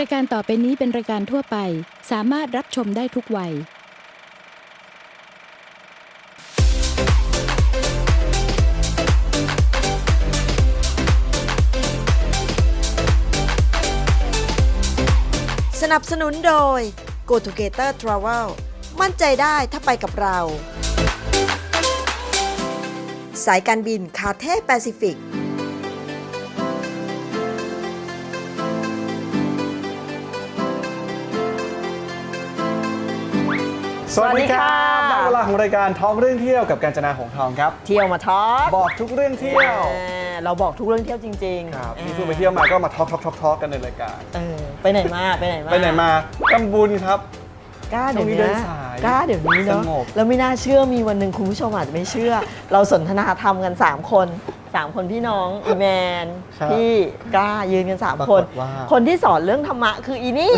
รายการต่อไปนี้เป็นรายการทั่วไป สามารถรับชมได้ทุกวัย สนับสนุนโดย Go t o g e t e r Travel มั่นใจได้ถ้าไปกับเรา สายการบินคาเท่แปซิฟิก สวัสดีครับสวัสดีค่ะได้เวลาของรายการท้องเรื่องเที่ยวกับการจนาหงส์ทองครับ เที่ยวมาทอล์กบอกทุกเรื่องเที่ยวเออเราบอกทุกเรื่องเที่ยวจริงครับออนี่เพิ่งไปเที่ยวมาก็มาทอล์กทอล์กทอล์กทอล์กกันในรายการเออไปไหนมาไปไหนมาไปไหนมากัมบุญครับกล้าเดี๋ยวช่วงนี้นี้เดินนะสายกล้าเดี๋ยวนี้เนาะสงบแล้วไม่น่าเชื่อมีวันหนึ่งคุณผู้ชมอาจจะไม่เชื่อ เราสนทนาธรรมกัน 3 คนสามคนพี่น้องอีแมนใช่พี่กล้ายืนกันสามปราคกนฏว่าคนที่สอนเรื่องธรรมะคืออีนี่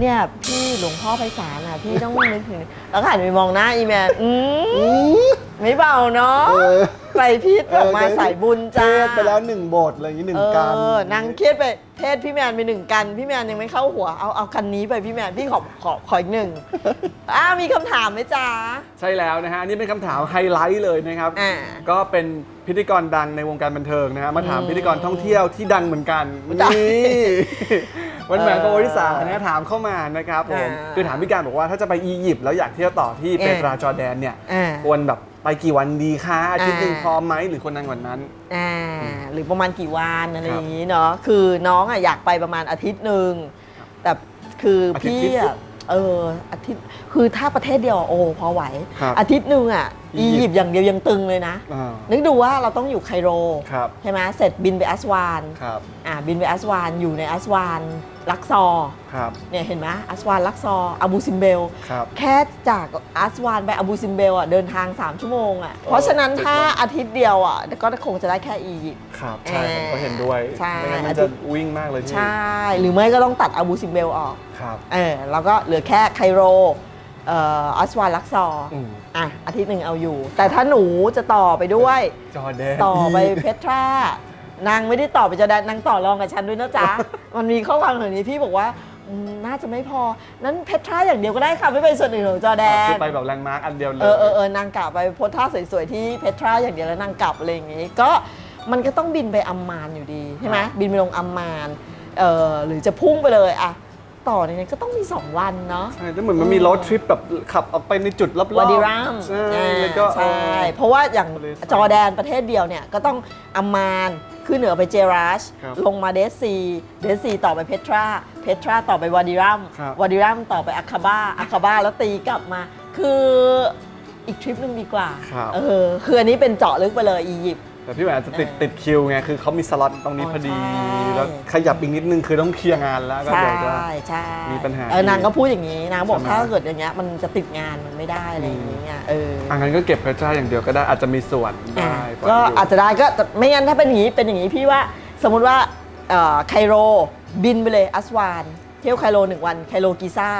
เนี่ยพี่หลวงพ่อไพศาลอะพี่ต้องนึกถึงแล้วก็หันไปมองหน้าอีแมนอืม ไม่เบาเนาะเออไกลพิษแบบมาเออ สายบุญเทจ้าศไปแล้วหนึ่งบทอะไรอย่างนี้หนึ่งการเออนางเครียดไปเทศพี่แมนไปหนึ่งกัน พี่แมนยังไม่เข้าหัวเอาเอาคันนี้ไปพี่แมนพี่ขอขอขออีกหนึ่งอ้าวมีคำถามไหมจ๊ะ ใช่แล้วนะฮะอันนี่เป็นคำถามไฮไลท์เลยนะครับ อ่าก็เป็นพิธีกรดังในวงการบันเทิงนะฮะมาถามอืมพิธีกรท่องเที่ยวที่ดังเหมือนกันจ้ะนี่วันแหวนเออโปรวิสานะถามเข้ามานะครับผมอ่าคือถามพี่การบอกว่าถ้าจะไปอียิปต์แล้วอยากเที่ยวต่อที่เออเปตราจอร์แดนเนี่ยอ่า ควรแบบ ไปกี่วันดีคะอาทิตย์หนึ่งอ่าพอไหมหรือคนนานกว่านั้นอ่าหรือประมาณกี่วันอะไรครับอย่างนี้เนาะคือน้องอะอยากไปประมาณอาทิตย์หนึ่งแต่คืออาทิตย์พี่นิดอะเอออาทิตย์คือถ้าประเทศเดียวอะโอ้พอไหวครับอาทิตย์หนึ่งอะ อีอียิยิปปต์ต์อย่างเดียวยังตึงเลยนะ อ่านึกดูว่าเราต้องอยู่ไคโร ครับใช่ไหมเสร็จบินไปอัสวานครับอ่าบินไปอัสวานอยู่ในอัสวานลักซอร์ครับเนี่ยเห็นไหมอัสวานลักซอร์อาบูซิมเบล ครับ แค่จากอัสวานไปอาบูซิมเบลอะเดินทาง 3 ชั่วโมงอะ เพราะฉะนั้นเจ็ดถ้าวันอาทิตย์เดียวอะก็คงจะได้แค่อียิปต์ ครับใช่เออผมก็เห็นด้วยใช่ ไม่งั้นมันอาทิจะตย์วิ่งมากเลยพี่ใช่ หรือไม่ก็ต้องตัดอาบูซิมเบลออก ครับ เออแล้วก็เหลือแค่ไคโร เอ่ออัสวานลักซอร์อืม อะอาทิตย์หนึ่งเอาอยู่ แต่ถ้าหนูจะต่อไปด้วย จอร์แดนต่อไปเพทรานางไม่ได้ต่อไปจอร์แดนนางต่อรองกับฉันด้วยนะจ๊ะ มันมีข้อความแบบนี้พี่บอกว่าอืมน่าจะไม่พอ นั้นเพทราอย่างเดียวก็ได้ค่ะ ไม่ไปส่วนอื่นของจอร์แดคืนอไปแบบแลนด์มาร์กอันเดียวเลย เออเออเออนางกลับไปโพสท่าสวยๆที่เพทราอย่างเดียวแล้วนางกลับอะไรอย่างงี้ ก็มันก็ต้องบินไปอัมมานอยู่ดีใช่ไหมบินไปลงอัมมานเออหรือจะพุ่งไปเลยอะ ต่อในนี้ก็ต้องมี 2 วันเนาะ ใช่แล้วเหมือนมันมีรถทริปแบบขับออกไปในจุดรอบๆวาดิรัมใช่อ่าแล้วก็ใช่เพราะว่าอย่างทะเลทรายจอร์แดนประเทศเดียวเนี่ย ก็ต้องอัมมานขึ้นเหนือไปเจรัชครับ ลงมาเดซีเดซีต่อไปเพทราเพทราต่อไปวาดิรัมครับวาดิรัมต่อไปอาคาบ้าอาคาบ้าแล้วตีกลับมา คืออีกทริปหนึ่งดีกว่า ครับ เออ คืออันนี้เป็นเจาะลึกไปเลยอียิปต์ แต่พี่แหวนอาจจะติดเออติดคิวไงคือเขามีสล็อตตรงนี้อ๋อพอดีใช่ แล้วขยับอีกนิดนึงคือต้องเคลียร์งานแล้วก็ใช่เดี๋ยวจะ ใช่มีปัญหาเออนางก็พูดอย่างนี้นางบอกใช่ไหม ถ้าเกิดอย่างเงี้ยมันจะติดงานมันไม่ได้อะไรอย่างเงี้ยเออออันนั้นก็เก็บเพชรอย่างเดียวก็ได้อาจจะมีส่วนอะได้ก็ฟังยู่อาจจะได้ก็แต่ไม่งั้นถ้าเป็นอย่างนี้เป็นอย่างนี้พี่ว่าสมมุติว่าเอ่อไคโรบินไปเลยอัสวานเที่ยวไคโรหนึ่งวันไคโรกีซ่า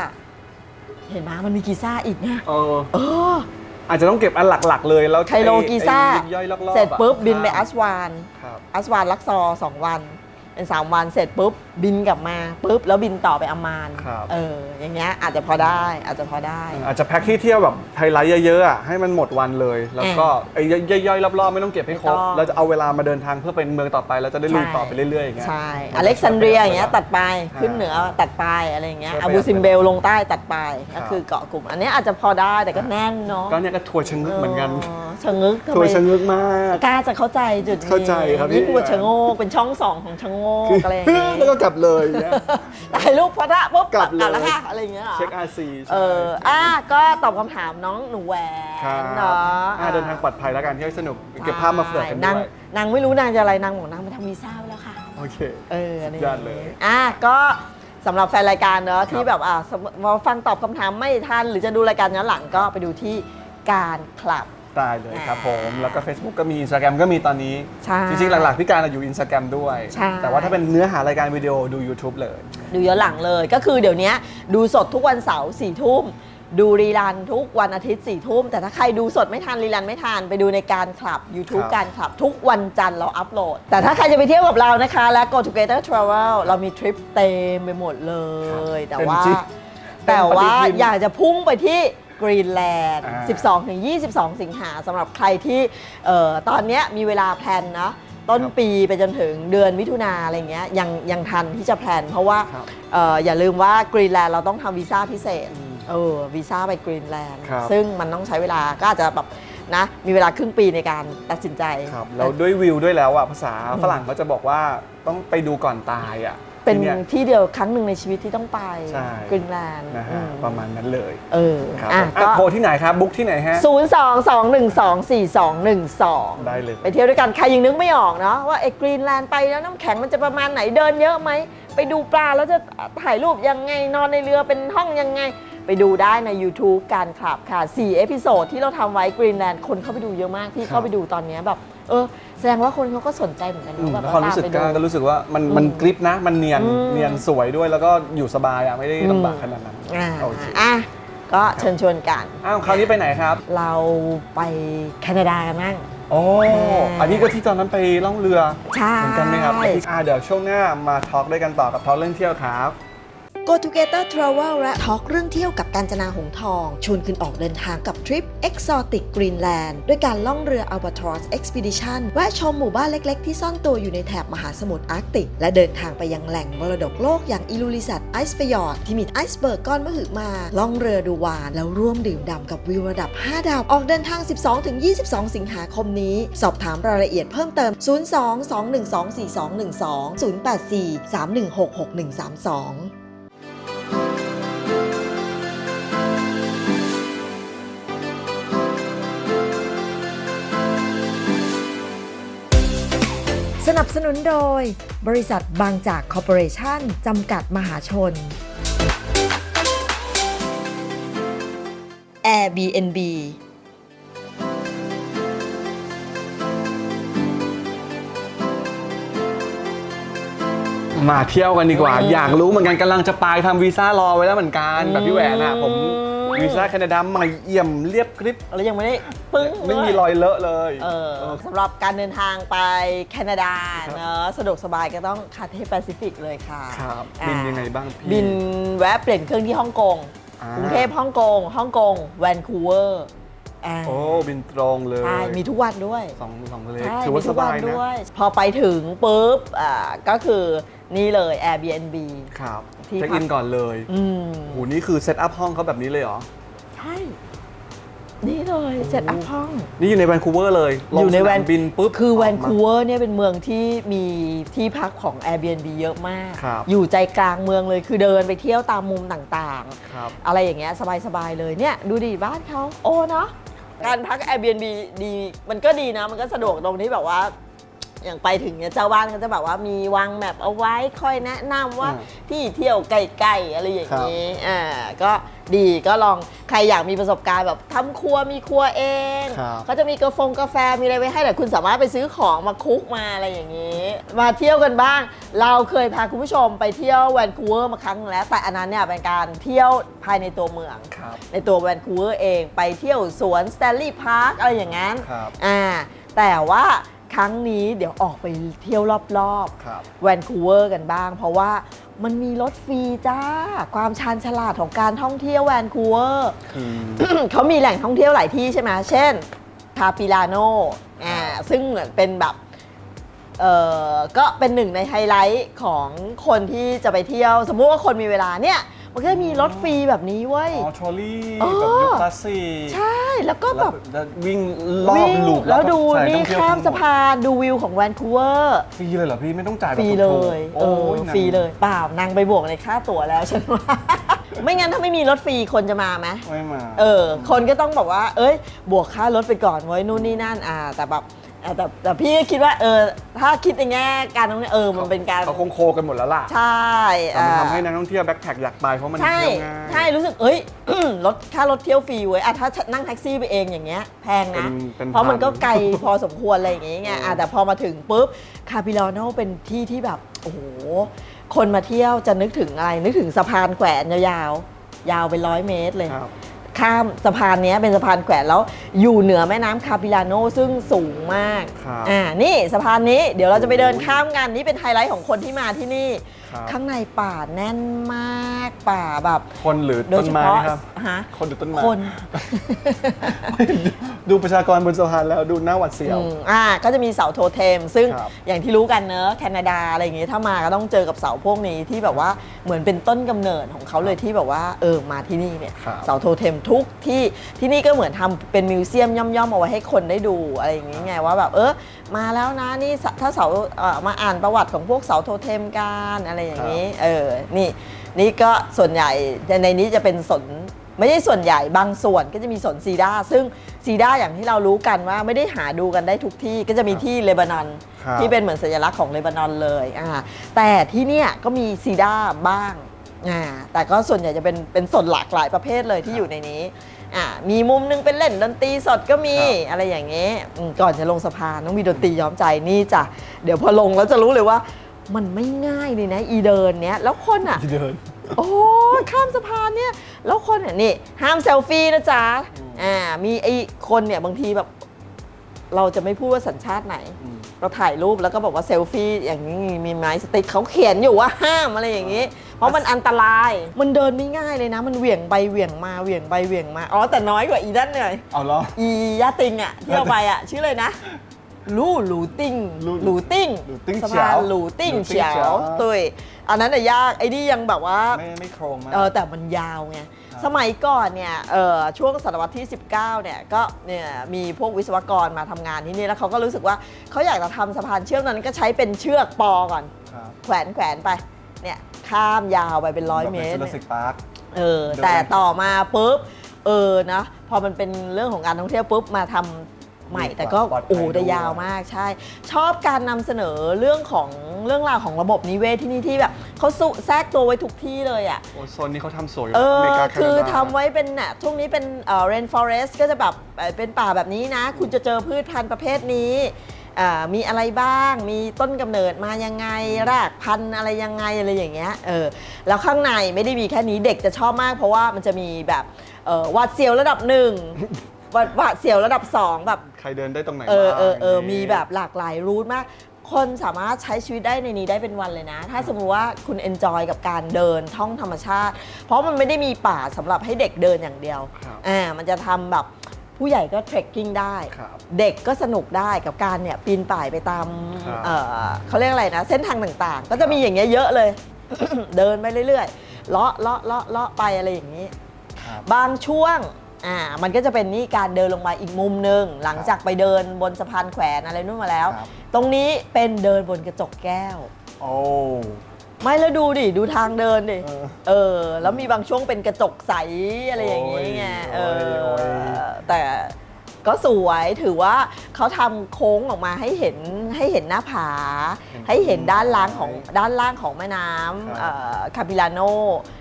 เห็นไหมมันมีกีซ่าอีกนะ เออ เออ อาจจะต้องเก็บอันหลักๆ เลยแล้วไคโรกีซ่าไอ้ย่อยๆรอบๆเสร็จปุ๊บอะบินไปอัสวาน ครับ อัสวานลักซอร์สองวัน เป็น 3 วันเสร็จปุ๊บบินกลับมาปุ๊บแล้วบินต่อไปอัมมานครับ เอออย่างเงี้ยอาจจะพอได้อาจจะพอได้ อาจจะแพ็คที่เที่ยวแบบไฮไลท์เยอะๆอะให้มันหมดวันเลย แล้วก็ไอ้ย่อยๆรอบๆไม่ต้องเก็บให้ครบไม่ต้อง เราจะเอาเวลามาเดินทางเพื่อเป็นเมืองต่อไปแล้วจะได้ลุยใช่ต่อไปเรื่อยๆอย่างเงี้ย ใช่อเล็กซานเดรียอย่างเงี้ยตัดไปขึ้นเหนือตัดไปอะไรอย่างเงี้ยช่วยอาประหยัดบูซิมเบลลงใต้ตัดไปครัก็บ คือเกาะกลุ่ม อันเนี้ยอาจจะพอได้แต่ก็แน่นเนาะก็เนี่ยก็ทัวร์ชะงึกเหมือนกัน ชะงึกทำทัวไมร์ชะงึกมาก กล้าจะเข้าใจจุดนี้เข้าใจครับพี่ยิ่งกว่าชะโงกเป็นช่องสองของชะโงกอะไรอย่างเงี้ยแล้วก็กลับเลยอย่างเงี้ย ถ่ายรูปพอละปุ๊บกลับเลย แล้วค่ะอะไรอย่างเงี้ยหรอ เช็คอาซีเอออะก็ตอบคำถามน้องหนูแหวครับนเนาะอ่าเดินทางปลอดภัยแล้วกันเที่ยวสนุกเก็บภาพมาเฟือกกันนางด้วยนางไม่รู้นางจะอะไรนางบอกนางไปทำวีซ่าไว้แล้วค่ะ โอเค เอออันนี้สุดยอดเลยอะก็สำหรับแฟนรายการเนอะที่แบบอะสมมติมาฟังตอบคำถามไม่ทัน หรือจะดูรายการย้อนหลังก็ไปดูที่การคลับ ได้เลยครับผม แล้วก็ Facebook ก็มี Instagram ก็มีตอนนี้ ใช่ จริงๆ หลักๆ พี่การอยู่ Instagram ด้วย ใช่ แต่ว่าถ้าเป็นเนื้อหารายการวิดีโอดู YouTube เลย ดูย้อนหลังเลยก็คือเดี๋ยวนี้ดูสดทุกวันเสาร์สี่ทุ่ม ดูรีรันทุกวันอาทิตย์4ี่ทุ่ม แต่ถ้าใครดูสดไม่ทันรีรันไม่ทันไปดูในการคลับ YouTube ครับ การคลับทุกวันจันทร์เราอัปโหลด แต่ถ้าใครจะไปเที่ยวกับเรานะคะ และ Go Together Travel เรามีทริปเต็มไปหมดเลย แต่ว่าเต็มจิ๊บแต่ว่าเต็มปฏิทิน อยากจะพุ่งไปที่ กรีนแลนด์ อ่า12 ถึง 22 สิงหาสำหรับใครที่เอ่อตอนเนี้ยมีเวลาแพลนเนาะต้นครับปีไปจนถึงเดือนมิถุนาอะไรเงี้ยยังยังทันที่จะแพลน เพราะว่าครับเอ่ออย่าลืมว่ากรีนแลนด์เราต้องทำวีซ่าพิเศษอืมเออวีซ่าไปกรีนแลนด์ครับ ซึ่งมันต้องใช้เวลาก็อาจจะแบบนะมีเวลาครึ่งปีในการตัดสินใจ ครับแล้วด้วยวิวด้วยแล้วอะภาษาฝรั่งเขาจะบอกว่าต้องไปดูก่อนตายอะ เป็นที่ย ที่เดียวครั้งหนึ่งในชีวิตที่ต้องไปใช่ กรีนแลนด์นะอืฮะมประมาณนั้นเลยเออครับอะผมอะก็ โทรที่ไหนครับบุ๊กที่ไหนฮะ 0 2 2 1 2 4 2 1 2ได้เลย ไปเที่ยวด้วยกันใครยังนึกไม่ออกเนาะว่าไอ้กรีนแลนด์ไปแล้วน้ำแข็งมันจะประมาณไหนเดินเยอะไหม ไปดูปลาแล้วจะถ่ายรูปยังไงนอนในเรือเป็นห้องยังไง ไปดูได้ใน YouTube การคลับค่ะ4เอพิโซดที่เราทำไว้กรีนแลนด์คนเข้าไปดูเยอะมาก พี่ครับเข้าไปดูตอนเนี้ยแบบ เออ แสดงว่าคนเขาก็สนใจเหมือนกันอืมเนาะแบบแล้วความรู้สึกตมก็ไปดู ก็รู้สึกว่ามันมันกริปนะ มันเนียนอืม เนียนสวยด้วยแล้วก็อยู่สบายอะไม่ได้อืมลำบากขนาดนั้นอ่าโอเคอะก็เชิญชวนกัน อ้าวคราวนี้ไปไหนครับ เราไปแคนาดากันบ้าง โอ้อันนี้ก็ที่ตอนนั้นไปล่องเรือใช่ เหมือนกันไหมครับอ่าเดี๋ยวช่วงหน้ามาทอล์กด้วยกันต่อกับทอล์กเรื่องเที่ยวครับ Go Together Travel และทอล์กเรื่องเที่ยวกับการจนาหงทอง ชวนคุณออกเดินทางกับทริป Exotic Greenland ด้วยการล่องเรือ Albatross Expedition แวะชมหมู่บ้านเล็กๆ ที่ซ่อนตัวอยู่ในแถบมหาสมุทรอาร์กติก และเดินทางไปยังแหล่งมรดกโลกอย่างอิลูลิซัตไอซ์ฟยอร์ดที่มีไอซ์เบิร์กก้อนมหึมา ล่องเรือดูวาน แล้วร่วมดื่มด่ำกับวิวระดับ 5 ดาว ออกเดินทาง 12-22 สิงหาคมนี้ สอบถามรายละเอียดเพิ่มเติม 02-212-4212 084-316-6132 สนับสนุนโดย บริษัทบางจากคอร์ปอเรชั่นจำกัดมหาชน Airbnb มาเที่ยวกันดีกว่าอืมอยากรู้เหมือนกันกำลังจะไปทำวีซ่ารอไว้แล้วเหมือนกัน แบบพี่แหวนอะผมอืม วีซ่าแคนาดาใหม่เอี่ยมเรียบกริบเรายังไม่ได้ปึ้งไม่มีเลยรอยเลอะเลยเออเออสำหรับการเดินทางไปแคนาดาครับเนอะสะดวกสบายก็ต้องคาเทแปซิฟิกเลยค่ะครับอ่าบินยังไงบ้างพี่บินแวะเปลี่ยนเครื่องที่ฮ่องกงอ่ากรุงเทพฮ่องกงฮ่องกงแวนคูเวอร์อ่าโอ้ บินตรงเลยใช่มีทุกวันด้วยสองสองทะเลใช่ถือว่ามีสทุกวับายนะด้วยพอไปถึงปุ๊บอ่าก็คือนี่เลย Airbnb ครับ ที่เช็คพักอินก่อนเลยอืมโหนี่คือเซตอัพห้องเขาแบบนี้เลยเหรอ ใช่ นี่เลยเซตอัพห้อง นี่อยู่ในแวนคูเวอร์เลยลงอยู่ในสแวนานมบินปุ๊บคือแวนกมาคูเวอร์เนี่ยเป็นเมืองที่มีที่พักของ Airbnb เยอะมาก ครับ อยู่ใจกลางเมืองเลยคือเดินไปเที่ยวตามมุมต่างครับ ๆ อะไรอย่างเงี้ยสบายๆเลยเนี่ย ดูดิบ้านเขาโอ้เนาะการพัก Airbnb ดีมันก็ดีนะ มันก็สะดวกตรงที่แบบว่า อย่างไปถึงเนี่ยเจ้าบ้านเขาจะแบบว่ามีวางแมปเอาไว้คอยแนะนำว่าอ่าที่เที่ยวใกล้ๆอะไรอย่างนี้อ่าก็ดีก็ลองใครอยากมีประสบการณ์แบบทำครัวมีครัวเองครับ เขาจะมีกาแฟกาแฟมีอะไรไว้ให้แต่คุณสามารถไปซื้อของมาคุกมาอะไรอย่างนี้ มาเที่ยวกันบ้าง เราเคยพาคุณผู้ชมไปเที่ยวแวนคูเวอร์มาครั้งหนึ่งแล้ว แต่อันนั้นเนี่ยเป็นการเที่ยวภายในตัวเมือง ครับ ในตัวแวนคูเวอร์เองไปเที่ยวสวนสแตนลีย์พาร์คอะไรอย่างนั้นครับ อ่าแต่ว่า ครั้งนี้เดี๋ยวออกไปเที่ยวรอบครับๆแวนคูเวอร์กันบ้าง เพราะว่ามันมีรถฟรีจ้า ความชาญฉลาดของการท่องเที่ยวแวนคูเวอร์ คือ เขามีแหล่งท่องเที่ยวหลายที่ใช่ไหม เช่น คาปิลาโนอ่า ซึ่งเหมือนเป็นแบบ เออก็เป็นหนึ่งในไฮไลท์ของคนที่จะไปเที่ยว สมมุติว่าคนมีเวลาเนี่ย มันก็จะมีรถฟรีแบบนี้เว้ย อ๋อทรอลลี่เออ แบบยุคคลาสสิกใช่ แล้วก็แบบแล้ววิ่งรอบวิ่งลูปแล้วดูก็ใส่นี่ท่องเที่ยวข้ามทั้งหดสะพานดูวิวของแวนคูเวอร์ ฟรีเลยเหรอพี่ไม่ต้องจ่ายแบบฟรีถูกๆเลยเอโอ้อยนั่นฟรีเลย เปล่านางไปบวกในค่าตั๋วแล้วฉันว่า ไม่งั้นถ้าไม่มีรถฟรีคนจะมาไหม ไม่มา เออ คนก็ต้องบอกว่า เอ้ย บวกค่ารถไปก่อนไว้นู่นนี่นั่น อ่า แต่แบบ อ่าแต่แต่พี่ก็คิดว่าเออถ้าคิดในแง่การท่องเที่ยวเออมันเป็นการเขาคงโคกันหมดแล้วล่ะใช่แต่มันอ่าทำให้นักท่องเที่ยวแบ็คแพ็คอยากไปเพราะมันใช่เที่ยวง่ายใช่รู้สึกเอ้ย รถค่ารถเที่ยวฟรีเว้ยอะถ้านั่งแท็กซี่ไปเองอย่างเงี้ยแพงนะเป็นเป็นเพราะมันก็พันไกลพอสมควรอะไรอย่างเงี้ยเอออ่อะแต่พอมาถึงปุ๊บคาปิลาโนเป็นที่ที่แบบ โอ้โห คนมาเที่ยวจะนึกถึงอะไร นึกถึงสะพานแขวนยาวๆ ยาวเป็นร้อยเมตรเลย ครับ ข้ามสะพานเนี้ยเป็นสะพานแขวนแล้วอยู่เหนือแม่น้ำคาปิลาโนซึ่งสูงมาก ครับ อ่า นี่สะพานนี้เดี๋ยวเราจะไปเดินข้ามกันนี่เป็นไฮไลท์ของคนที่มาที่นี่ ครับข้างในป่าแน่นมากป่าแบบคนหรือโดยต้นเฉไม้พาะครับ ฮะ คนหรือต้นไม้ คนดูประชากรบนสะพานแล้วดูหน้าหวัดเสียว อืมอ่าก็จะมีเสาโทเทม ซึ่งครับอย่างที่รู้กันเนอะแคนาดาอะไรอย่างงี้ถ้ามาก็ต้องเจอกับเสาพวกนี้ที่แบบว่าเหมือนเป็นต้นกำเนิดของเขาเลยที่แบบว่าเออมาที่นี่เนี่ยครับ เสาโทเทมทุกที่ที่นี่ก็เหมือนทำเป็นมิวเซียมย่อมๆเอาไว้ให้คนได้ดูอะไรอย่างงี้ไงว่าแบบเออมาแล้วนะนี่สถ้าเสาเอ่อมาอ่านประวัติของพวกเสาโทเทมกันอะไรอย่างนี้เออนี่นี่ก็ส่วนใหญ่ในนี้จะเป็นสน ไม่ใช่ส่วนใหญ่บางส่วนก็จะมีสนซีดาซึ่ง ซีดาอย่างที่เรารู้กันว่าไม่ได้หาดูกันได้ทุกที่ก็จะมีที่เลบานอนครับ ที่เป็นเหมือนสัญลักษณ์ของเลบานอนเลยอ่าแต่ที่เนี่ยก็มีซีดาบ้างอ่าแต่ก็ส่วนใหญ่จะเป็นเป็นสนหลากหลายประเภทเลยที่อยู่ในนี้อ่ามีมุมหนึงเป็นเล่นดนตรีสดก็มีอะไรอย่างเงี้ยอืมก่อนจะลงสะพานต้องมีดนตรีย้อมใจนี่จ้ะเดี๋ยวพอลงแล้วจะรู้เลยว่า มันไม่ง่ายเลยนะอีเดินเนี้ยแล้วคนอะ ที่เดิน โอ้ข้ามสะพานเนี่ย แล้วคนเนี่ยนี่ ห้ามเซลฟี่นะจ๊ะ อ่ามีไอ้คนเนี่ยบางทีแบบ เราจะไม่พูดว่าสัญชาติไหน อืม เราถ่ายรูปแล้วก็บอกว่าเซลฟี่อย่างนี้มีไม้สติ๊กเขาเขียนอยู่ว่าห้ามอะไรอย่างนี้ เพราะมันอันตราย มันเดินไม่ง่ายเลยนะ มันเหวี่ยงไปเหวี่ยงมาเหวี่ยงไปเหวี่ยงมาอ๋อแต่น้อยกว่าอีนั่นเลยเอาเหรอ อียาติงอะที่เราไปอะชื่อเลยนะลู่หลูติ้งลู่หลูติ้งหลูติ้งสะเฉีพายนวหลูติ้งหลูติ้งเฉียเฉียวว ตุยอันนั้นอะยากไอ้นี่ยังแบบว่าไม่ไม่โครงมาก เออแต่มันยาวไงครับ สมัยก่อนเนี่ยเออช่วงศตวรรษที่ 19 เนี่ยก็เนี่ยมีพวกวิศวกรมาทำงานที่นี่แล้วเขาก็รู้สึกว่าเขาอยากจะทำสะพานเชื่อมนั้นก็ใช้เป็นเชือกปอก่อนครับแขวนแขวนไปเนี่ยข้ามยาวไปเป็นร้อยเมตรแบบเนี่ยจุลศิษย์พาร์คเออเดินแต่ต่อมาปุ๊บเออนะพอมันเป็นเรื่องของการท่องเที่ยวปุ๊บมาทำ ใหม่ แต่ก็ปลอดภัยโอ้ได้ด้วยยาวมากใช่ ชอบการนำเสนอเรื่องของเรื่องราวของระบบนิเวศที่นี่ที่แบบเขาสุแทรกตัวไว้ทุกที่เลยอะ โอ้โซนนี้เขาทำสวยเออมกาแนาดาคือทำไว้เป็นน่ะช่วงนี้เป็นเอ่อ rainforest ก็จะแบบเอ่อเป็นป่าแบบนี้นะ คุณจะเจอพืชพันธุ์ประเภทนี้อ่ามีอะไรบ้าง มีต้นกำเนิดมายังไง รากพันธุ์อะไรยังไงอะไรอย่างเงี้ย เออ แล้วข้างในไม่ได้มีแค่นี้เด็กจะชอบมากเพราะว่ามันจะมีแบบเอ่อหวาดเสียวระดับหนึ่ง หวาดหวาดเสียวระดับสองแบบ ใครเดินได้ตรงไหนเออบ้างเออเออย่างงี้มีแบบหลากหลายรูทมาก คนสามารถใช้ชีวิตได้ในนี้ได้เป็นวันเลยนะ ถ้าสมมุติว่าคุณเอนจอยกับการเดินท่องธรรมชาติ เพราะมันไม่ได้มีป่าสำหรับให้เด็กเดินอย่างเดียวครับ อ่ามันจะทำแบบผู้ใหญ่ก็เทรคกิ้งได้ ครับ เด็กก็สนุกได้กับการเนี่ยปีนป่ายไปตามครับเอ่อเขาเรียกอะไรนะ เส้นทางต่างๆ ก็จะมีอย่างเงี้ยเยอะเลย เดินไปเรื่อยๆเลาะเลาะเลาะเลาะไปอะไรอย่างนี้ ครับ บางช่วง อ่ามันก็จะเป็นนี่การเดินลงมาอีกมุมหนึ่งหลังจากไปเดินบนสะพานแขวนอะไรนู่นมาแล้ว ครับ ตรงนี้เป็นเดินบนกระจกแก้ว โอ้ ไม่แล้วดูดิ ดูทางเดินดิ เออเออ แล้วมีบางช่วงเป็นกระจกใสอะไรอย่างนี้ไง โอ้เอยโอ้อยแต่ ก็สวยถือว่าเขาทำโค้งออกมาให้เห็นให้เห็นหน้าผา ให้เห็นด้านล่างของด้านล่างของแม่น้ำเอ่อคาปิลาโน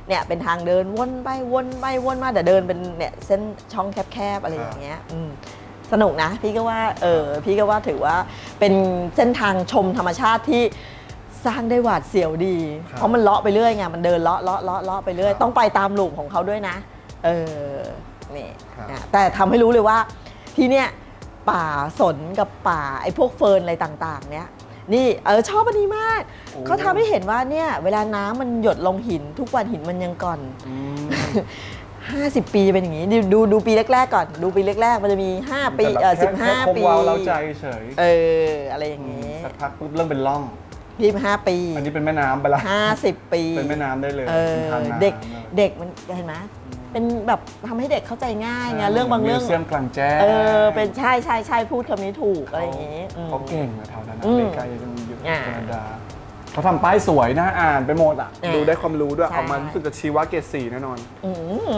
เนี่ยเป็นทางเดินวนไปวนไปวนมาแต่เดินเป็นเนี่ยเส้นช่องแคบๆอะไรอย่างเงี้ยอืมสนุกนะ พี่ก็ว่าเออพี่ก็ว่าถือว่าเป็นเส้นทางชมธรรมชาติที่สร้างได้หวาดเสียวดี ครับเพราะมันเลาะไปเรื่อยไงมันเดินเลาะเลาะเลาะเลาะไปเรื่อย ครับต้องไปตามลูกของเขาด้วยนะ เออนี่ครับอะแต่ทำให้รู้เลยว่า ที่เนี่ยป่าสนกับป่าไอ้พวกเฟิร์นอะไรต่างๆ เนี่ย นี่เออชอบอันนี้มาก โอ้ เขาทำให้เห็นว่าเนี่ยเวลาน้ำมันหยดลงหินทุกวันหินมันยังก่อน อืม 50 ปีจะเป็นอย่างนี้ ดูดูดูปีแรกๆก่อน ดูปีแรกๆมันจะมี 5 ปีเออแต่แบบแค่แค่คง15ปีวาวเราใจเฉยเอออะไรอย่างนี้ สักพักปุ๊บเริ่มเป็นร่อง ยี่ห้าปีอันนี้เป็นแม่น้ำไปละห้าสิบปีเป็นแม่น้ำได้เลยเอป็นอทางน้ำเด็กเลยเด็กมันเห็นไหมเป็นแบบทำให้เด็กเข้าใจง่ายไงเรื่องบางเรื่องมิวเซียมกลางแจ้งเออเป็นใช่ใช่ใช่พูดคำนี้ถูกอะไรอย่างนี้อืมเขาเก่งอะแถวนั้นนะอืมใกล้ๆยังอยู่อ่าแคนาดา เขาทำป้ายสวยน่าอ่านไปหมดอะ อ่าดูได้ความรู้ด้วยใช่ ออกมารู้สึกจะชีวะเกรดสีแน่นอน อื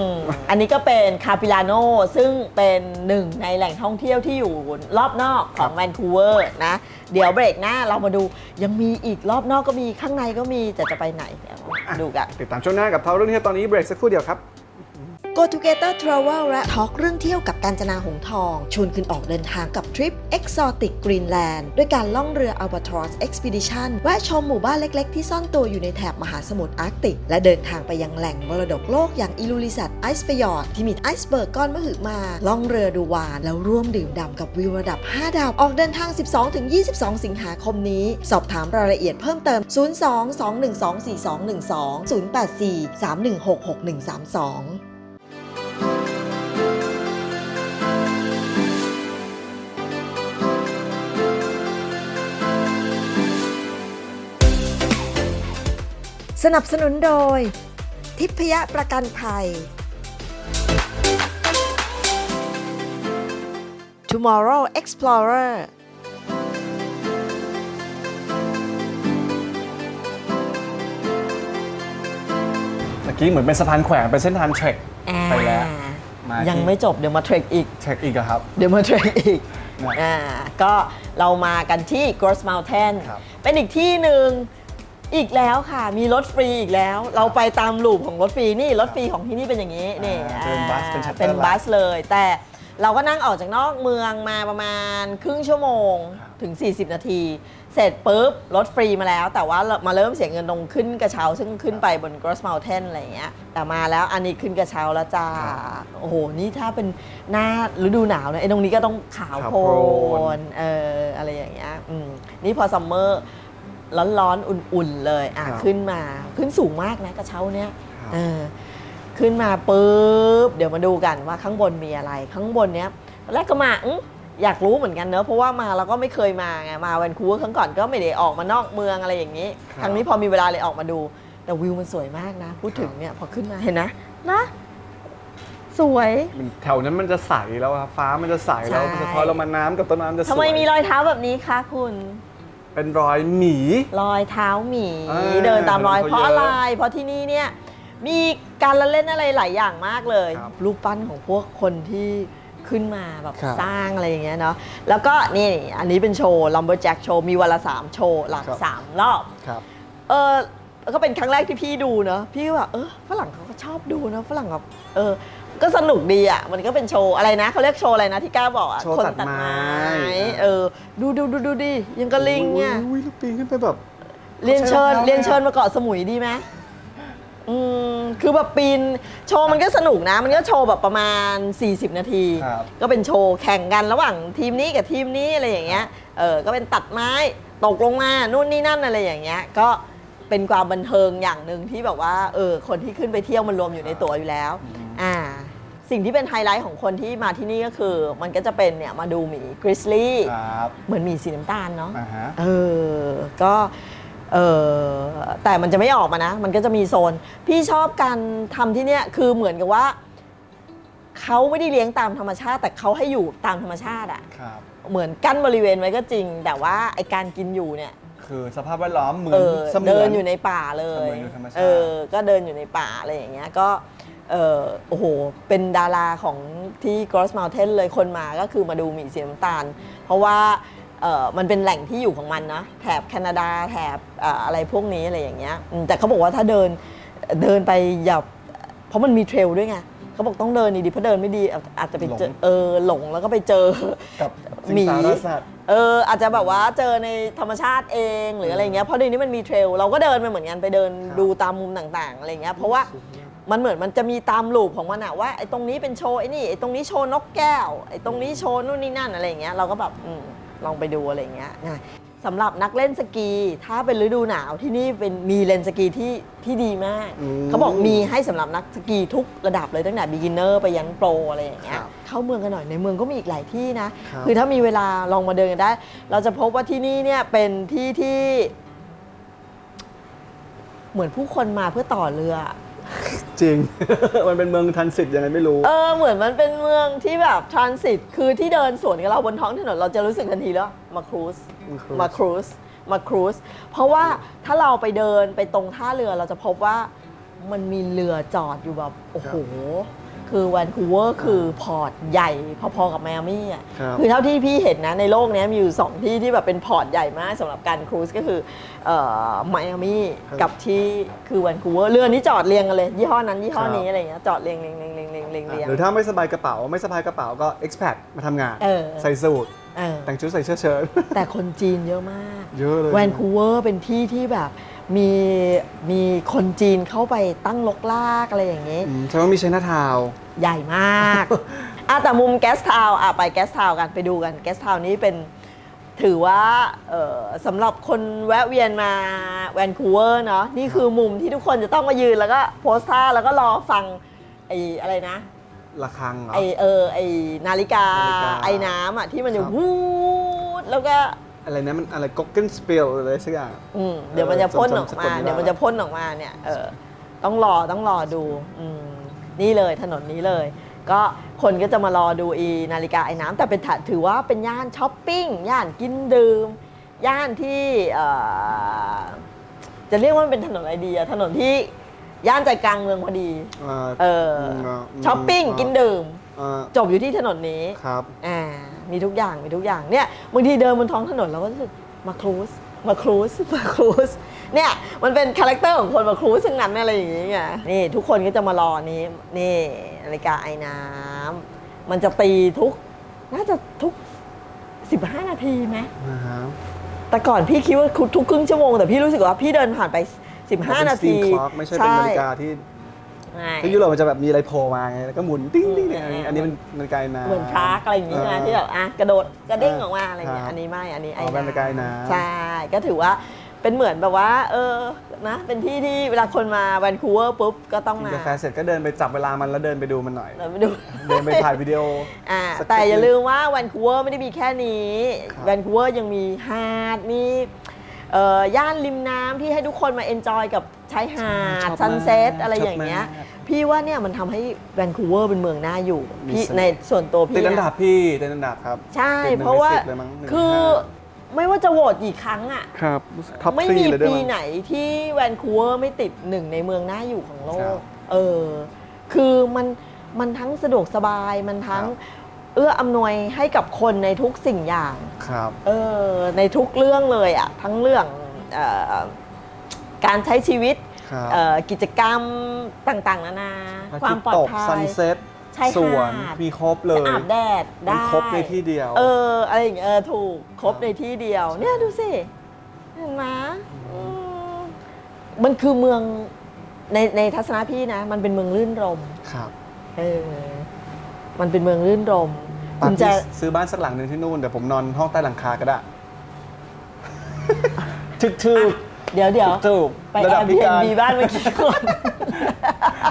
มอันนี้ก็เป็นคาปิลาโนซึ่งเป็นหนึ่งในแหล่งท่องเที่ยวที่อยู่รอบนอกของแวนคูเวอร์นะ เดี๋ยวเบรกหน้าเรามาดูยังมีอีกรอบนอกก็มีข้างในก็มีแต่จะไปไหนเดี๋ยวดูกัน ติดตามช่วงหน้ากับเท่าเรื่องที่ตอนนี้เบรกสักครู่เดียวครับก Go Together Travel และทอล์กเรื่องเที่ยวกับการจนาหงทอง ชวนคุณออกเดินทางกับทริป Exotic Greenland ด้วยการล่องเรือ Albatross Expedition แวะชมหมู่บ้านเล็กๆ ที่ซ่อนตัวอยู่ในแถบมหาสมุทรอาร์กติก และเดินทางไปยังแหล่งมรดกโลกอย่างอิลูลิสัตไอซ์ฟยอร์ดที่มีไอซ์เบิร์กก้อนมหึมา ล่องเรือดูวาน แล้วร่วมดื่มด่ำกับวิวระดับ 5 ดาว ออกเดินทาง 12-22 สิงหาคมนี้ สอบถามรายละเอียดเพิ่มเติม 02-212-4212 084-316-6132 สนับสนุนโดย ทิพยประกันภัย Tomorrow Explorer เมื่อกี้เหมือนเป็นสะพานแขวนเป็นเส้นทางเทรคไปแล้วมายังที่ไม่จบเดี๋ยวมาเทรคอีก เทรคอีกอะครับ เดี๋ยวมาเทรคอีกนะอ่าก็เรามากันที่ Gross Mountain ครับ เป็นอีกที่หนึ่ง อีกแล้วค่ะมีรถฟรีอีกแล้ว เราไปตามลูปของรถฟรีนี่รถฟรีของที่นี่เป็นอย่างนี้นี่อ่าเป็นบัสเป็น chapter เป็นบัสเลย แต่เราก็นั่งออกจากนอกเมืองมาประมาณครึ่งชั่วโมงครับถึง 40 นาที เสร็จปุ๊บรถฟรีมาแล้ว แต่ว่ามาเริ่มเสียเงินตรงขึ้นกระเช้า ซึ่งขึ้นไปบน Gross Mountain อะไรอย่างเงี้ยแต่มาแล้วอันนี้ขึ้นกระเช้าแล้วจ้าโอ้โหนี่ถ้าเป็นหน้าฤดูหนาวนะไอ้ตรงนี้ก็ต้องขาวขาวโพโพลลนเอออะไรอย่างเงี้ยอืมนี่พอซัมเมอร์ ร้อนๆอุ่นๆเลยอะครับ ขึ้นมาขึ้นสูงมากนะกระเช้าเนี้ย ครับเออขึ้นมาปุ๊บเดี๋ยวมาดูกันว่าข้างบนมีอะไร ข้างบนเนี้ยตอนแรกก็มาอื้ออยากรู้เหมือนกันเนอะเพราะว่ามาเราก็ไม่เคยมาไงมาแวนคูเวอร์ครั้งก่อนก็ไม่ได้ออกมานอกเมืองอะไรอย่างนี้ครับครั้งนี้พอมีเวลาเลยออกมาดู แต่วิวมันสวยมากนะ พูดถึงเนี่ยพอขึ้นมาเห็นนะ นะ สวย มันแถวนั้นมันจะใสแล้วอะฟ้ามันจะใสแล้วใช่ สะท้อนลงมาน้ำกับต้นน้ำจะสวยทำไมมีรอยเท้าแบบนี้คะคุณ เป็นรอยหมี รอยเท้าหมีเออเดินตามรอยเดินเพเขาราะเยอะอะไร เพราะที่นี่เนี่ยมีการละเล่นอะไรหลายอย่างมากเลย ครับรูปปั้นของพวกคนที่ขึ้นมาแบบครับสร้างอะไรอย่างเงี้ยเนาะแล้วก็นี่อันนี้เป็นโชว์ลัมเบอร์แจ็คโชว์มีวันละสามโชว์หลักครับ สามรอบ ครับ เออก็เป็นครั้งแรกที่พี่ดูเนาะพี่ก็แบบเออฝรั่งเขาก็ชอบดูเนอะฝรั่งแบบเออ ก็สนุกดีอะ มันก็เป็นโชว์อะไรนะเขาเรียกโชว์อะไรนะที่ก้าบอกอะโชว์คนตัดไม้ เออ ดูดูดูดูดิยังกระลิงเนี่ยอุ้ยลูกปีนขึ้นไปแบบ เรียนเชิญเขาใช้รองเท้า เรียนเชิญมาเกาะสมุยดีไหมอืมคือแบบปีนโชว์มันก็สนุกนะ มันก็โชว์แบบประมาณ 40 นาที ครับก็เป็นโชว์แข่งกันระหว่างทีมนี้กับทีมนี้อะไรอย่างเงี้ยเออก็เป็นตัดไม้ตกลงมานู่นนี่นั่นอะไรอย่างเงี้ยก็เป็นความบันเทิงอย่างหนึ่งที่แบบว่าเออคนที่ขึ้นไปเที่ยวมันรวมอยู่ในตั๋วอยู่แล้ว อ่า สิ่งที่เป็นไฮไลท์ของคนที่มาที่นี่ก็คือ มันก็จะเป็นเนี่ยมาดูหมีกริซลี่ครับเหมือนหมีสีน้ำตาลเนาะอ่าฮะ เออก็เออแต่มันจะไม่ออกมานะ มันก็จะมีโซน พี่ชอบการทำที่เนี่ยคือเหมือนกับว่าเขาไม่ได้เลี้ยงตามธรรมชาติ แต่เขาให้อยู่ตามธรรมชาติอะครับ เหมือนกั้นบริเวณไว้ก็จริง แต่ว่าไอการกินอยู่เนี่ย คือสภาพแวดล้อมเหมือเอนอเสมืเดิอนอยู่ในป่าเลย เสมือนอยู่ธรรมชาติ เออ ก็เดินอยู่ในป่าอะไรอย่างเงี้ย ก็เออ โอ้โห เป็นดาราของที่ Gross Mountain เลยคนมาก็คือมาดูหมีสีน้ำตาล เพราะว่าเออมันเป็นแหล่งที่อยู่ของมันนะแถบแคนาดาแถบเอ่ออะไรพวกนี้อะไรอย่างเงี้ยอืมแต่เขาบอกว่าถ้าเดินเดินไปอย่าเพราะมันมีเทรลด้วยไงเขาบอกต้องเดินดีๆเพราะเดินไม่ดีอาจอาจจะไปเจอหลงเออหลงแล้วก็ไปเจอกับสิงหมีสารสัตว์เอออาจจะแบบว่าเจอในธรรมชาติเองหรืออะไรเงี้ยเพราะเดี๋ยวนี้มันมีเทรลเราก็เดินไปเหมือนกันไปเดินครับดูตามมุมต่างๆอะไรเงี้ยเพราะว่า มันเหมือนมันจะมีตามลูปของมันอะว่าไอ้ตรงนี้เป็นโชว์ไอ้นี่ไอ้ตรงนี้โชว์นกแก้วไอ้ตรงนี้โชว์นู่นนี่นั่นอะไรเงี้ยเราก็แบบอืมลองไปดูอะไรเงี้ยนะสำหรับนักเล่นสกี ถ้าเป็นฤดูหนาวที่นี่เป็นมีเลนสกีที่ที่ดีมาก อืมเขาบอกมีให้สำหรับนักสกีทุกระดับเลยตั้งแต่ beginner ไปยันโปรอะไรอย่างเงี้ยครับเข้าเมืองกันหน่อยในเมืองก็มีอีกหลายที่นะ ครับ คือถ้ามีเวลาลองมาเดินกันได้ เราจะพบว่าที่นี่เนี่ยเป็นที่ที่ เหมือนผู้คนมาเพื่อต่อเรือ จริง มันเป็นเมืองทันสิทธิ์ยังไงไม่รู้ เออเหมือนมันเป็นเมืองที่แบบทรานสิตคือที่เดินสวนกับเราบนท้องถนนเราจะรู้สึกทันทีแล้วมาครูซมาครูซมาครูซมาครูซเพราะว่าถ้าเราไปเดินไปตรงท่าเรือเราจะพบว่ามันมีเรือจอดอยู่แบบโอ้โห คือแวนคูเวอร์คือพอร์ตใหญ่พอๆกับไมอามี่อะครับ คือเท่าที่พี่เห็นนะในโลกเนี้ยมีอยู่ 2 ที่ที่แบบเป็นพอร์ตใหญ่มากสำหรับการครูซก็คือไมอามี่ครับกับที่คือแวนคูเวอร์เรือนี้จอดเรียงกันเลย ยี่ห้อนั้นยี่ห้อครับนี้อะไรเงี้ยจอดเรียงเรียงเรียงเรียงเรียงเรียงเรียง หรือถ้าไม่สบายกระเป๋าไม่สบายกระเป๋าก็ expat มาทำงาน เออ ใส่สูท เออ แต่งชุดใส่เสื้อเชิ้ต แต่คนจีนเยอะมาก เยอะเลย แวนคูเวอร์เป็นที่ที่แบบมีมีคนจีนเข้าไปตั้งลกลากอะไรอย่างนี้ อืมใช่ว่ามีชัยนาทาวน์ ใหญ่มาก อะแต่มุมแกสทาวอะไปแกสทาวกันไปดูกันแกสทาวนี้เป็นถือว่าเอ่อสำหรับคนแวะเวียนมาแวนคูเวอร์เนาะนี่คือมุมที่ทุกคนจะต้องมายืนแล้วก็โพสท่าแล้วก็รอฟังไอ้อะไรนะ ระฆังเหรอ ไอเออไอนาฬิกานาฬิกาไอ้น้ำอะที่มันจะครับ วูดแล้วก็อะไรนะมันอะไรก็เกิลสเปลอะไรสักอย่าง อืมเดี๋ยวมันจะพ่นออกจำสะกมาดไม่ได้ เดี๋ยวมันจะพ่นออกมาเนี่ยเออต้องรอต้องรอดูอืมนี่เลยถนนนี้เลย ก็คนก็จะมารอดูอีนาฬิกาไอ้น้ำแต่เป็นถถือว่าเป็นย่านช้อปปิ้งย่านกินดื่มย่านที่เอ่อจะเรียกว่ามันเป็นถนนอะไรดีอะถนนที่ ย่านใจกลางเมืองพอดี อ่าเออมช้อปปิ้งกินดื่ม อ่าจบอยู่ที่ถนนนี้ครับอ่ามีทุกอย่างมีทุกอย่างเนี่ยบางทีเดินบนท้องถนนเราก็รู้สึกมาครูสมาครูสมาครูสเนี่ยมันเป็นคาแรคเตอร์ของคนมาครูสทั้งนั้นอะไรอย่างเงี้ยนี่ทุกคนก็จะมารอนี้นี่นาฬิกาไอ้น้ำมันจะตีทุก น่าจะทุก 15 นาทีไหม นะฮะแต่ก่อนพี่คิดว่าทุกครึ่งชั่วโมงแต่พี่รู้สึกว่าพี่เดินผ่านไป 15 นาทีคล็อกไม่ใช่เป็นนาฬิกาที่ใช่ที่ยุโรปมันจะแบบมีอะไรโผล่มาไงแล้วก็หมุนติ้งติ้งเนี่ยอันนี้อันนี้มันนาฬิกาน้ำเหมือนพระอะไรอย่างงี้นะที่แบบอะกระโดดกระเด้งออกมาอะไรอย่างเงี้ยครับอันนี้ไม่อันนี้ไอ้อ๋อเป็นนาฬิกาไอ้น้ำใช่ก็ถือว่าเป็นเหมือนแบบว่า เออนะเป็นที่ที่เวลาคนมาแวนคูเวอร์ปุ๊บก็ต้องกินมากาแฟเสร็จก็เดินไปจับเวลามันแล้วเดินไปดูมันหน่อยเราไปดูเดินไปถ่ายวิดีโออ่าสักแต่อย่านิดนึงลืมว่าแวนคูเวอร์ไม่ได้มีแค่นี้ครับแวนคูเวอร์ยังมีหาดมี เอ่อย่านริมน้ำที่ให้ทุกคนมาเอนจอยกับชายหาดชอบมากซันเซ็ตอะไรชอบอย่างเงี้ยมาก พี่ว่าเนี่ยมันทำให้แวนคูเวอร์เป็นเมืองน่าอยู่มีพี่เสน่ห์ในส่วนตัวพี่ติดอันนะดับพี่ติดอันดับครับใช่ ติดหนึ่งเพราะว่าในสิบเลยมั้งหนึ่งในคือห้า ไม่ว่าจะโหวตกี่ครั้งอะ ครับท็อปไม่ทรีมีเลยด้วยปีมั้ง ไหนที่แวนคูเวอร์ไม่ติดหนึ่งในเมืองน่าอยู่ของโลครัก บเออ คือมันมันทั้งสะดวกสบายมันทั้งครับ เอื้ออำนวยให้กับคนในทุกสิ่งอย่าง ครับ เออในทุกเรื่องเลยอะทั้งเรื่องเออการใช้ชีวิตครับเอ่อกิจกรรมต่างๆ นานาพระความปลอดภัซันย เซ็ตชายหาด สวนมีครบเลยจะอาบแดดมันได้ครบในที่เดียว เอออะไรอย่างเงี้ยเออถูกครบในที่เดียว เนี่ยดูสิ เห็นไหมอืมมันคือเมืองในในทัศนะพี่นะ มันเป็นเมืองรื่นรม ครับ เออ มันเป็นเมืองรื่นรมปาคุณร์จะตี้ซื้อบ้านสักหลังหนึ่งที่นู่นเดี๋ยวผมนอนห้องใต้หลังคาก็ได้ ทึกทึกเดี๋ยวเดี๋ยวถูกไประแอดับร์พิบีการบีบ้านเมื่อกี้ก่อน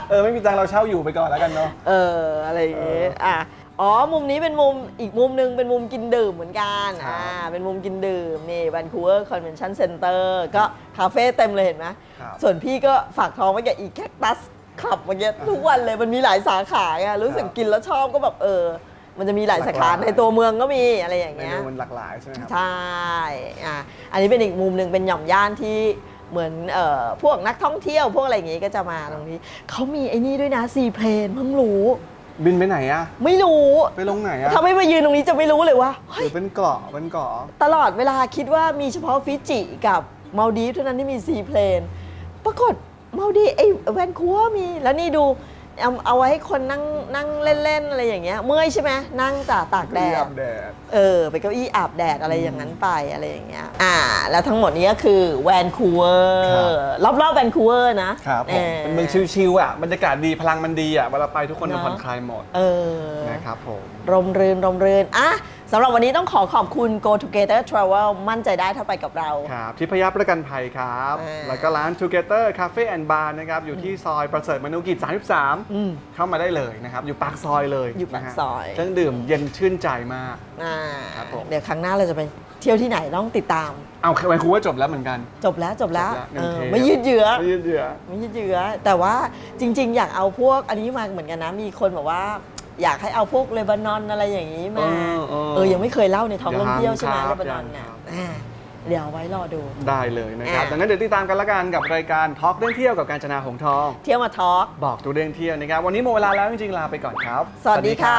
เออ ไม่มีตังค์เราเช่าอยู่ไปก่อนแล้วกันเนาะ เอออะไรอย่างเงี้ยเอออ่อะอ๋อ มุมนี้เป็นมุมอีกมุมหนึงเป็นมุมกินดื่มเหมือนกันครับ อ่าเป็นมุมกินดื่มนี่ Vancouver Convention Center ก็คาเฟ่เต็มเลยเห็นไหม ครับ ส่วนพี่ก็ฝากท้องไว้กับอีแคคตัส ขับเมื่อกี้ทุกวันเลยมันมีหลายสาขาไงรู้สึกครับกินแล้วชอบก็แบบเออ มันจะมีหลายหลากสาขาหลาย ในตัวเมืองก็มีอะไรอย่างเมเงี้ย นูมันหลากหลายใช่ไหมครับใช่อะอันนี้เป็นอีกมุมหนึ่งเป็นหย่อมย่านที่เหมือนเอ่อพวกนักท่องเที่ยวพวกอะไรอย่างงี้ก็จะมาตรงนี้ เขามีไอ้นี่ด้วยนะซีเพลนเพิ่งรู้ บินไปไหนอะไม่รู้ ไปลงไหนอะถ้าไม่มายืนตรงนี้จะไม่รู้เลยว่าหเฮ้ยรือเป็นเกาะเป็นเกาะ ตลอดเวลาคิดว่ามีเฉพาะฟิจิกับมาลดีฟเท่านั้นที่มีซีเพลน ปรากฏ มาลดีฟไอ้แวนคูเวอร์มี แล้วนี่ดูเอาเอาไว้ให้คนนั่งนั่งเล่นๆอะไรอย่างเงี้ย เมื่อยใช่ไหมนั่งตากตากแดเรียด บแดด เออไปเก้าอี้อาบแดดอะไรอย่างนั้นไปอะไรอย่างเงี้ย อ่า แล้วทั้งหมดนี้ก็คือแวนคูเวอครัร์รอบๆแวนคูเวอร์นะครับผมเป็นเมืองชิวๆอะบรรยากาศดีพลังมันดีอะเวลาไปทุกคนจะผ่อนคลายหมดเออนะครับผมรมรื่นรมรื่นอะ สำหรับวันนี้ต้องขอขอบคุณ Go Together Travel มั่นใจได้ถ้าไปกับเรา ครับทิพยประกันภัยครับ อ่า แล้วก็ร้าน Together Cafe and Bar นะครับ อยู่ที่ซอยประเสริฐมนุกิจอืม33เข้ามาได้เลยนะครับ อยู่ปากซอยเลยอยู่ปากนะฮะซอยเครื่องดื่มเย็นชื่นใจมาก อ่าครับผม เดี๋ยวครั้งหน้าเราจะไปเที่ยวที่ไหนต้องติดตาม เอาแวนคูเวอร์จบแล้วเหมือนกัน จบแล้วจบแล้วจบแล้วหนึ่เองอเทป ไม่ยืดเยื้อ ไม่ยืดเยื้อ ไม่ยืดเยื้อแต่ว่าจริง ๆ อยากเอาพวกอันนี้มาเหมือนกันนะ มีคนบอกว่า อยากให้เอาพวกเลบานอนอะไรอย่างนี้มา เออเออเออยังไม่เคยเล่าในท้องยังท่องเที่ยวใช่ไหมครัเลบบานอนยังน่ะครับ อ่าเดี๋ยวเอาไว้รอดู ได้เลยนะครับ อะ ดังนั้นเดี๋ยวติดตามกันละกันกับรายการทอล์กเรื่องเที่ยวกับการจนาหงส์ทอง เที่ยวมาทอล์กบอกตัวเรื่องเที่ยวนะครับ วันนี้หมดเวลาแล้วจริงๆลาไปก่อนครับ สวัสดีค่ะ